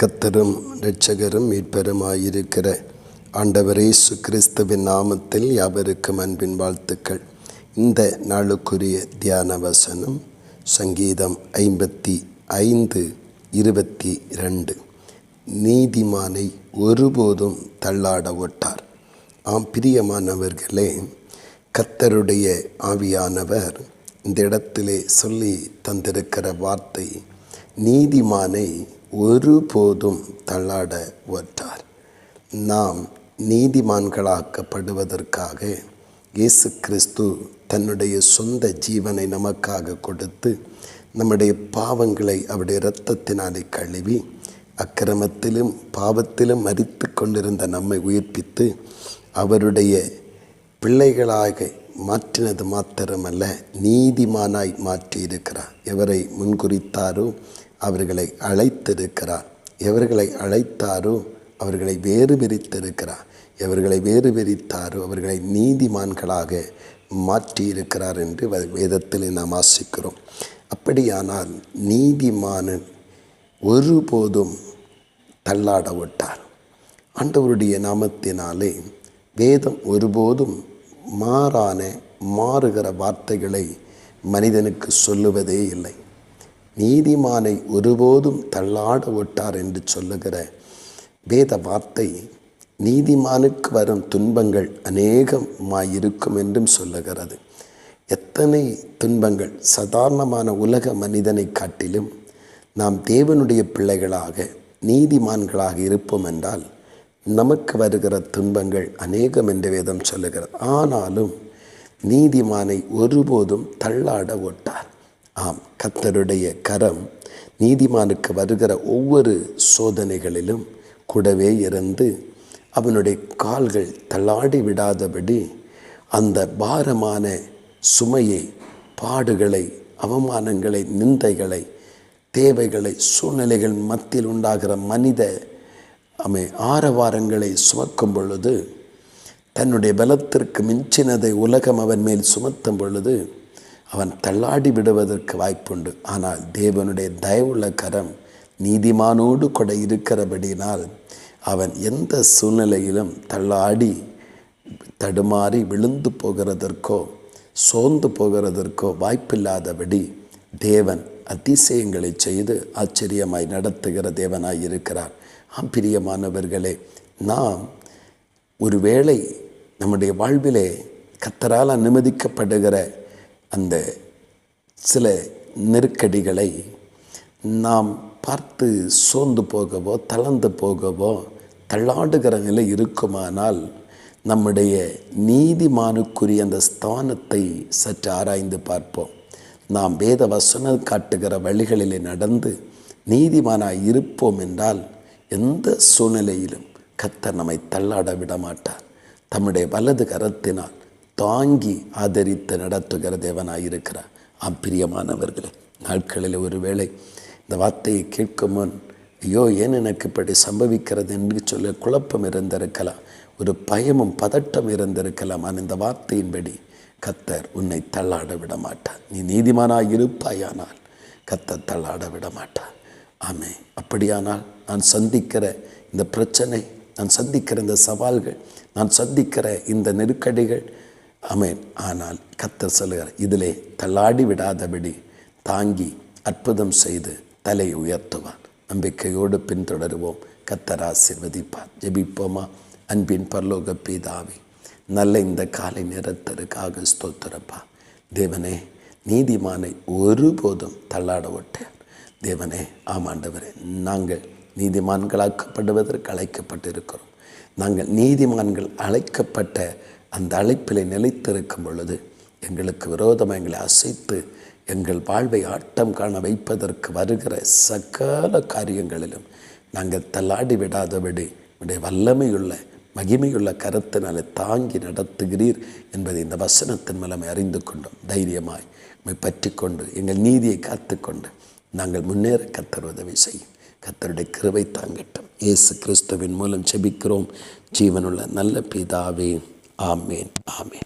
கத்தரும் இரட்சகரும் மீட்பருமாயிருக்கிற ஆண்டவர் இயேசு கிறிஸ்துவின் நாமத்தில் யாவருக்கும் அன்பின் வாழ்த்துக்கள். இந்த நாளுக்குரிய தியான வசனம் சங்கீதம் ஐம்பத்தி ஐந்து இருபத்தி ரெண்டு நீதிமானை ஒருபோதும் தள்ளாட ஒட்டார். ஆம் பிரியமானவர்களே கத்தருடைய ஆவியானவர் இந்த இடத்திலே சொல்லி தந்திருக்கிற வார்த்தை நீதிமானை ஒருபோதும் தள்ளாட ஒட்டார். நாம் நீதிமான்களாக்கப்படுவதற்காக இயேசு கிறிஸ்து தன்னுடைய சொந்த ஜீவனை நமக்காக கொடுத்து நம்முடைய பாவங்களை அவருடைய இரத்தத்தினாலே கழுவி அக்கிரமத்திலும் பாவத்திலும் மறித்து கொண்டிருந்த நம்மை உயிர்ப்பித்து அவருடைய பிள்ளைகளாக மாற்றினது மாத்திரமல்ல நீதிமானாய் மாற்றியிருக்கிறார். எவரை முன்குறித்தாரோ அவர்களை அழைத்திருக்கிறார். எவர்களை அழைத்தாரோ அவர்களை வேறு பிரித்திருக்கிறார் எவர்களை வேறு பிரித்தாரோ அவர்களை நீதிமான்களாக மாற்றியிருக்கிறார் என்று வேதத்தில் நாம் ஆசிக்கிறோம் அப்படியானால் நீதிமானன் ஒருபோதும் தள்ளாட விட்டார் ஆண்டவருடைய நாமத்தினாலே வேதம் ஒருபோதும் மாறான மாறுகிற வார்த்தைகளை மனிதனுக்கு சொல்லுவதே இல்லை. நீதிமானை ஒருபோதும் தள்ளாட விட்டார் என்று சொல்லுகிற வேத வார்த்தை நீதிமானுக்கு வரும் துன்பங்கள் அநேகமாயிருக்கும் என்றும் சொல்லுகிறது. எத்தனை துன்பங்கள் சாதாரணமான உலக மனிதனை காட்டிலும் நாம் தேவனுடைய பிள்ளைகளாக நீதிமான்களாக இருப்போம் என்றால் நமக்கு வருகிற துன்பங்கள் அநேகம் என்று வேதம் சொல்லுகிறது. ஆனாலும் நீதிமானை ஒருபோதும் தள்ளாட ஓட்டார் ஆம் கத்தருடைய கரம் நீதிமானுக்கு வருகிற ஒவ்வொரு சோதனைகளிலும் கூடவே இருந்து அவனுடைய கால்கள் தள்ளாடி விடாதபடி அந்த பாரமான சுமையை பாடுகளை அவமானங்களை நிந்தைகளை தேவைகளை சூழ்நிலைகள் மத்தியில் உண்டாகிற மனித அமை ஆரவாரங்களை சுமக்கும் பொழுது தன்னுடைய பலத்திற்கு மிஞ்சினதை உலகம் அவன் மேல் சுமத்தும் பொழுது அவன் தள்ளாடி விடுவதற்கு வாய்ப்புண்டு. ஆனால் தேவனுடைய தயவுள்ள கரம் நீதிமானோடு கூட இருக்கிறபடினால் அவன் எந்த சூழ்நிலையிலும் தள்ளாடி தடுமாறி விழுந்து போகிறதற்கோ சோர்ந்து போகிறதற்கோ வாய்ப்பில்லாதபடி தேவன் அதிசயங்களை செய்து ஆச்சரியமாய் நடத்துகிற தேவனாய் இருக்கிறார் ஆம்பிரியமானவர்களே நாம் ஒருவேளை நம்முடைய வாழ்விலே கத்தரால் அனுமதிக்கப்படுகிற அந்த சில நெருக்கடிகளை நாம் பார்த்து சோர்ந்து போகவோ தளர்ந்து போகவோ தள்ளாடுகிற நிலை இருக்குமானால் நம்முடைய நீதிமானுக்குரிய அந்த ஸ்தானத்தை சற்று ஆராய்ந்து பார்ப்போம். நாம் வேத வசனம் காட்டுகிற வழிகளிலே நடந்து நீதிமானாக இருப்போம் என்றால் எந்த சூழ்நிலையிலும் கத்தர் நம்மை தள்ளாட விட மாட்டார் தம்முடைய வலது கரத்தினால் தாங்கி ஆதரித்து நடத்துகிற தேவனாய் இருக்கிறார் ஆப்பிரியமானவர்களே நாட்களில் ஒருவேளை இந்த வார்த்தையை கேட்கும் முன் ஐயோ ஏன் எனக்கு இப்படி சம்பவிக்கிறது என்று சொல்ல குழப்பம் இருந்திருக்கலாம். ஒரு பயமும் பதட்டம் இருந்திருக்கலாம். ஆனால் இந்த வார்த்தையின்படி கத்தர் உன்னை தள்ளாட விட மாட்டார் நீ நீதிமானாக இருப்பாயானால் கத்தர் தள்ளாட விட மாட்டார் ஆமே அப்படியானால் நான் சந்திக்கிற இந்த பிரச்சனை நான் சந்திக்கிற இந்த சவால்கள் நான் சந்திக்கிற இந்த நெருக்கடிகள் அமேன் ஆனால் கத்தர் சொல்லுகிறார் இதிலே தள்ளாடி விடாதபடி தாங்கி அற்புதம் செய்து தலை உயர்த்துவார். நம்பிக்கையோடு பின்தொடருவோம். கத்தர் ஆசிர்வதிப்பார். ஜெபிப்போமா? அன்பின் பரலோக பீதாவி நல்ல இந்த காலை நேரத்திற்காக ஸ்தோத்திரப்பா. தேவனே நீதிமானை ஒருபோதும் தள்ளாட விட்டேன் தேவனே ஆமாண்டவரே நாங்கள் நீதிமான்களாக்கப்படுவதற்கு அழைக்கப்பட்டிருக்கிறோம். நாங்கள் நீதிமான்கள் அழைக்கப்பட்ட அந்த அழைப்பில் நிலைத்திருக்கும் பொழுது எங்களுக்கு விரோதமாக எங்களை அசைத்து எங்கள் வாழ்வை ஆட்டம் காண வைப்பதற்கு வருகிற சகல காரியங்களிலும் நாங்கள் தள்ளாடி விடாதபடி உடைய வல்லமையுள்ள மகிமையுள்ள கருத்தினாலே தாங்கி நடத்துகிறீர் என்பதை இந்த வசனத்தின் மூலமே அறிந்து கொண்டோம். தைரியமாய் உண்மை பற்றி கொண்டு எங்கள் நீதியை காத்துக்கொண்டு நாங்கள் முன்னேற கத்தர் உதவி செய்யும். கத்தருடைய கிருவை தாங்கட்டும். இயேசு கிறிஸ்துவின் மூலம் செபிக்கிறோம் ஜீவனுள்ள நல்ல பிதாவே ஆமீன் ஆமீன்